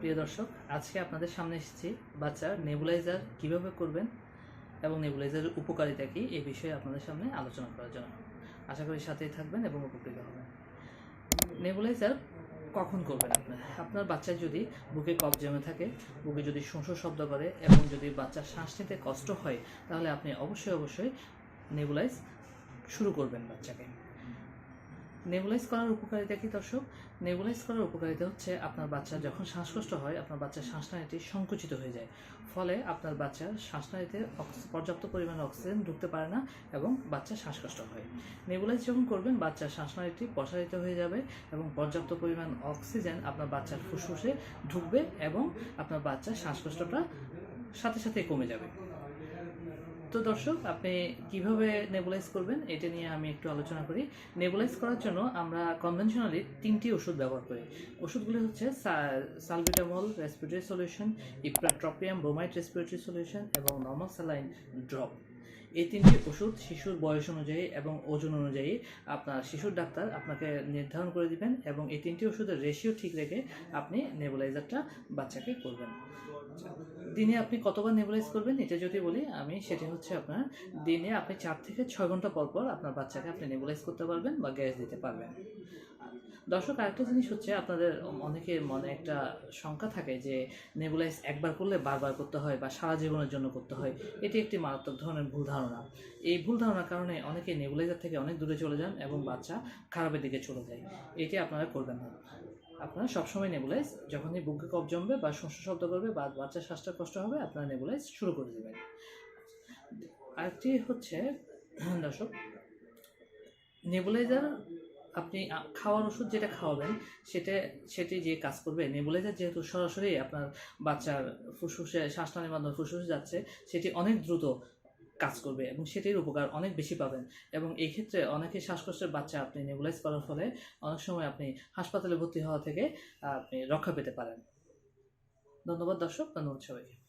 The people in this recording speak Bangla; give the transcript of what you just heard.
প্রিয় দর্শক, আজকে আপনাদের সামনে এসেছি বাচ্চার নেবুলাইজার কীভাবে করবেন এবং নেবুলাইজারের উপকারিতা কী এই বিষয়ে আপনাদের সামনে আলোচনা করার জন্য। আশা করি সাথেই থাকবেন এবং উপকৃত হবেন। নেবুলাইজার কখন করবেন আপনার আপনার বাচ্চার যদি বুকে কফ জমে থাকে, বুকে যদি শোঁসো শব্দ করে এবং যদি বাচ্চার শ্বাস নিতে কষ্ট হয়, তাহলে আপনি অবশ্যই অবশ্যই নেবুলাইজ শুরু করবেন বাচ্চাকে। নেবুলাইজ করার উপকারিতা কি, দর্শক? নেবুলাইজ করার উপকারিতা হচ্ছে আপনার বাচ্চা যখন শ্বাসকষ্ট হয়, আপনার বাচ্চার শ্বাসনালীটি সংকুচিত হয়ে যায়। ফলে আপনার বাচ্চার শ্বাসনালীতে পর্যাপ্ত পরিমাণে অক্সিজেন ঢুকতে পারে না এবং বাচ্চার শ্বাসকষ্ট হয়। নেবুলাইজ যখন করবেন, বাচ্চার শ্বাসনালীটি প্রসারিত হয়ে যাবে এবং পর্যাপ্ত পরিমাণ অক্সিজেন আপনার বাচ্চার ফুসফুসে ঢুকবে এবং আপনার বাচ্চার শ্বাসকষ্টটা সাথে সাথে কমে যাবে। তো দর্শক, আপনি কীভাবে নেবুলাইজ করবেন এটা নিয়ে আমি একটু আলোচনা করি। নেবুলাইজ করার জন্য আমরা কনভেনশনালি তিনটি ওষুধ ব্যবহার করি। ওষুধগুলি হচ্ছে salbutamol respiratory solution ipratropium bromide respiratory solution এবং নর্মাল স্যালাইন ড্রপ এই তিনটি ওষুধ শিশুর বয়স অনুযায়ী এবং ওজন অনুযায়ী আপনার শিশুর ডাক্তার আপনাকে নির্ধারণ করে দিবেন এবং এই তিনটি ওষুধের রেশিও ঠিক রেখে আপনি নেবুলাইজারটা বাচ্চাকে করবেন। দিনে আপনি কতবার নেবুলাইজ করবেন? এটা যদি বলি, আমি সেটি হচ্ছে আপনার দিনে আপনি চার থেকে ছয় ঘণ্টা পর পর আপনার বাচ্চাকে আপনি নেবুলাইজ করতে পারবেন বা গ্যাস দিতে পারবেন। দর্শক, আরেকটা জিনিস হচ্ছে আপনাদের অনেকের মনে একটা শঙ্কা থাকে যে নেবুলাইজ একবার করলে বারবার করতে হয় বা সারা জীবনের জন্য করতে হয়, এটি একটি মারাত্মক ধরনের ভুল ধারণা। এই ভুল ধারণার কারণে অনেকে নেবুলাইজার থেকে অনেক দূরে চলে যান এবং বাচ্চা খারাপের দিকে চলে যায়। এটি আপনারা করবেন না। আপনারা সবসময় নেবুলাইজ, যখনই বুকে কফ জমবে বা শস্য শব্দ করবে বা বাচ্চার শ্বাসটা কষ্ট হবে, আপনারা নেবুলাইজ শুরু করে দেবেন। আরেকটি হচ্ছে, দর্শক, নেবুলাইজার আপনি খাওয়ার ওষুধ যেটা খাওয়াবেন, সেটা, সেটি যে কাজ করবে নেবুলাইজার যেহেতু সরাসরি আপনার বাচ্চার ফুসফুসে শ্বাসনালীর মাধ্যমে ফুসফুসে যাচ্ছে, সেটি অনেক দ্রুত কাজ করবে এবং সেটির উপকার অনেক বেশি পাবেন। এবং এই ক্ষেত্রে অনেকে শ্বাসকষ্টের বাচ্চা আপনি নেবুলাইজ করার ফলে অনেক সময় আপনি হাসপাতালে ভর্তি হওয়া থেকে আপনি রক্ষা পেতে পারেন। ধন্যবাদ দর্শক, ধন্যবাদ সবাইকে।